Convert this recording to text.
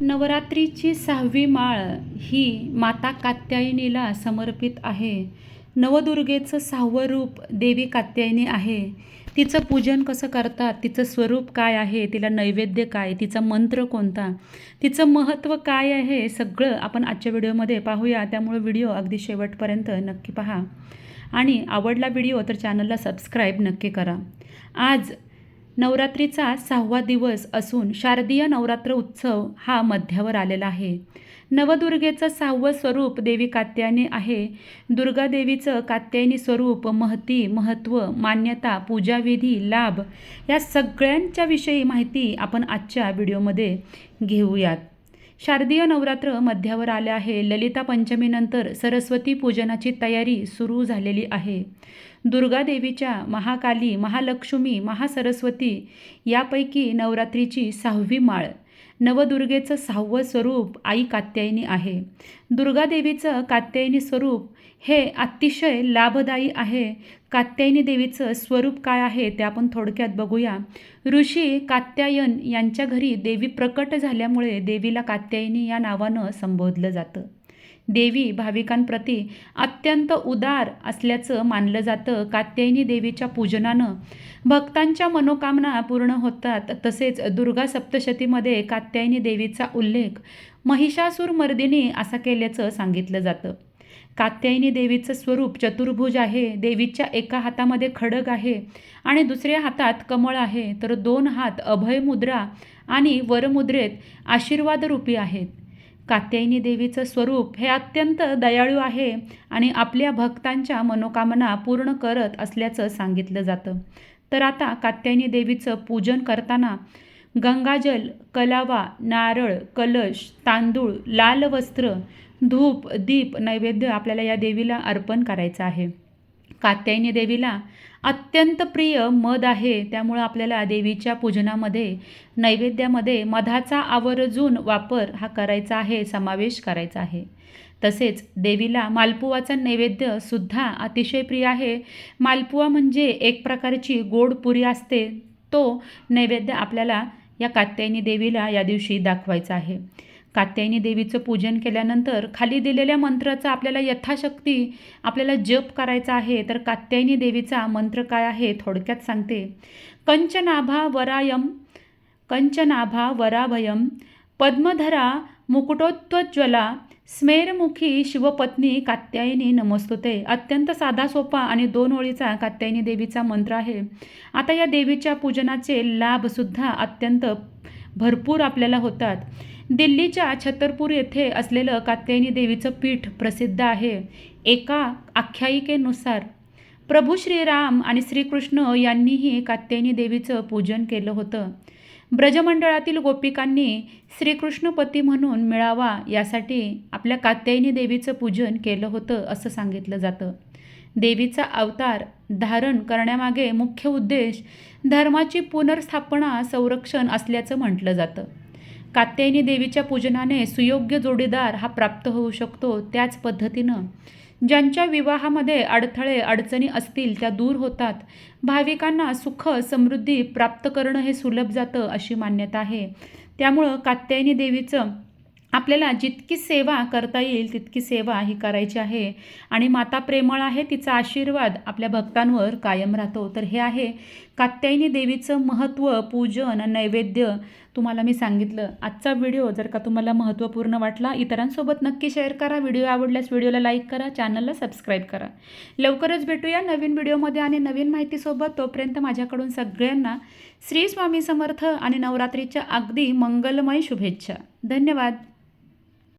नवरात्रीची सहावी माळ ही माता कात्यायनीला समर्पित आहे. नवदुर्गेचं सहावं रूप देवी कात्यायनी आहे. तिचं पूजन कसं करतात? तिचं स्वरूप काय आहे? तिला नैवेद्य काय? तिचा मंत्र कोणता? तिचं महत्त्व काय आहे? सगळं आपण आजच्या व्हिडिओमध्ये पाहूया. त्यामुळे व्हिडिओ अगदी शेवटपर्यंत नक्की पहा. आणि आवडला व्हिडिओ तर चॅनलला सबस्क्राईब नक्की करा. आज नवरात्रीचा सहावा दिवस असून शारदीय नवरात्र उत्सव हा मध्यावर आलेला आहे. नवदुर्गेचं सहावं स्वरूप देवी कात्यायनी आहे. दुर्गादेवीचं कात्यायनी स्वरूप महती महत्त्व मान्यता पूजाविधी लाभ या सगळ्यांच्या विषयी माहिती आपण आजच्या व्हिडिओमध्ये घेऊयात. शारदीय नवरात्र मध्यावर आले आहे. ललिता पंचमीनंतर सरस्वती पूजनाची तयारी सुरू झालेली आहे. दुर्गादेवीच्या महाकाली महालक्ष्मी महासरस्वती यापैकी नवरात्रीची सहावी माळ. नवदुर्गेचं सहावं स्वरूप आई कात्यायनी आहे. दुर्गादेवीचं कात्यायनी स्वरूप हे अतिशय लाभदायी आहे. कात्यायनी देवीचं स्वरूप काय आहे ते आपण थोडक्यात बघूया. ऋषी कात्यायन यांच्या घरी देवी प्रकट झाल्यामुळे देवीला कात्यायनी या नावानं संबोधलं जातं. देवी भाविकांप्रती अत्यंत उदार असल्याचं मानलं जातं. कात्यायनी देवीच्या पूजनानं भक्तांच्या मनोकामना पूर्ण होतात. तसेच दुर्गा सप्तशतीमध्ये कात्यायनी देवीचा उल्लेख महिषासूर मर्दिनी असा केल्याचं सांगितलं जातं. कात्यायनी देवीचं स्वरूप चतुर्भुज आहे. देवीच्या एका हातामध्ये खडग आहे आणि दुसऱ्या हातात कमळ आहे. तर दोन हात अभय मुद्रा आणि वरमुद्रेत आशीर्वादरूपी आहेत. कात्यायनी देवीचं स्वरूप हे अत्यंत दयाळू आहे आणि आपल्या भक्तांच्या मनोकामना पूर्ण करत असल्याचं सांगितलं जातं. तर आता कात्यायनी देवीचं पूजन करताना गंगाजल कलावा नारळ कलश तांदूळ लाल वस्त्र धूप दीप नैवेद्य आपल्याला या देवीला अर्पण करायचं आहे. कात्यायनी देवीला अत्यंत प्रिय मध आहे. त्यामुळं आपल्याला देवीच्या पूजनामध्ये नैवेद्यामध्ये मधाचा आवर्जून वापर हा करायचा आहे समावेश करायचा आहे. तसेच देवीला मालपुवाचा नैवेद्य सुद्धा अतिशय प्रिय आहे. मालपुवा म्हणजे एक प्रकारची गोड पुरी असते. तो नैवेद्य आपल्याला या कात्यायनी देवीला या दिवशी दाखवायचा आहे. कात्यायनी देवीचं पूजन केल्यानंतर खाली दिलेल्या मंत्राचा आपल्याला यथाशक्ती आपल्याला जप करायचा आहे तर कात्यायनी देवीचा मंत्र काय आहे थोडक्यात सांगते. कंचनाभा वरायम कंचनाभा वराभयम पद्मधरा मुकुटोत्वज्वला स्मेरमुखी शिवपत्नी कात्यायनी नमस्तुते. अत्यंत साधा सोपा आणि दोन ओळीचा कात्यायनी देवीचा मंत्र आहे. आता या देवीच्या पूजनाचे लाभसुद्धा अत्यंत भरपूर आपल्याला होतात. दिल्लीच्या छतरपूर येथे असलेलं कात्यायनी देवीचं पीठ प्रसिद्ध आहे. एका आख्यायिकेनुसार प्रभू श्रीराम आणि श्रीकृष्ण यांनीही कात्यायनी देवीचं पूजन केलं होतं. ब्रजमंडळातील गोपिकांनी श्रीकृष्णपती म्हणून मिळावा यासाठी आपल्या कात्यायनी देवीचं पूजन केलं होतं असं सांगितलं जातं. देवीचा अवतार धारण करण्यामागे मुख्य उद्देश धर्माची पुनर्स्थापना संरक्षण असल्याचं म्हटलं जातं. कात्यायनी देवीच्या पूजनाने सुयोग्य जोडीदार हा प्राप्त होऊ शकतो त्याच पद्धतीनं ज्यांच्या विवाहामध्ये अडथळे अडचणी असतील त्या दूर होतात. भाविकांना सुख समृद्धी प्राप्त करणं हे सुलभ जातं अशी मान्यता आहे. त्यामुळं कात्यायनी देवीचं आपल्याला जितकी सेवा करता येईल तितकी सेवा ही करायची आहे. आणि माता प्रेमळ आहे तिचा आशीर्वाद आपल्या भक्तांवर कायम राहतो. तर हे आहे कात्यायनी देवीचं महत्त्व पूजन नैवेद्य. तुम्हाला मी सांगितलं. आजचा व्हिडिओ जर का तुम्हाला महत्त्वपूर्ण वाटला इतरांसोबत नक्की शेअर करा. व्हिडिओ आवडल्यास व्हिडिओला लाईक करा चॅनलला सबस्क्राईब करा. लवकरच भेटूया नवीन व्हिडिओमध्ये आणि नवीन माहितीसोबत. तोपर्यंत माझ्याकडून सगळ्यांना श्री स्वामी समर्थ आणि नवरात्रीच्या अगदी मंगलमय शुभेच्छा. धन्यवाद.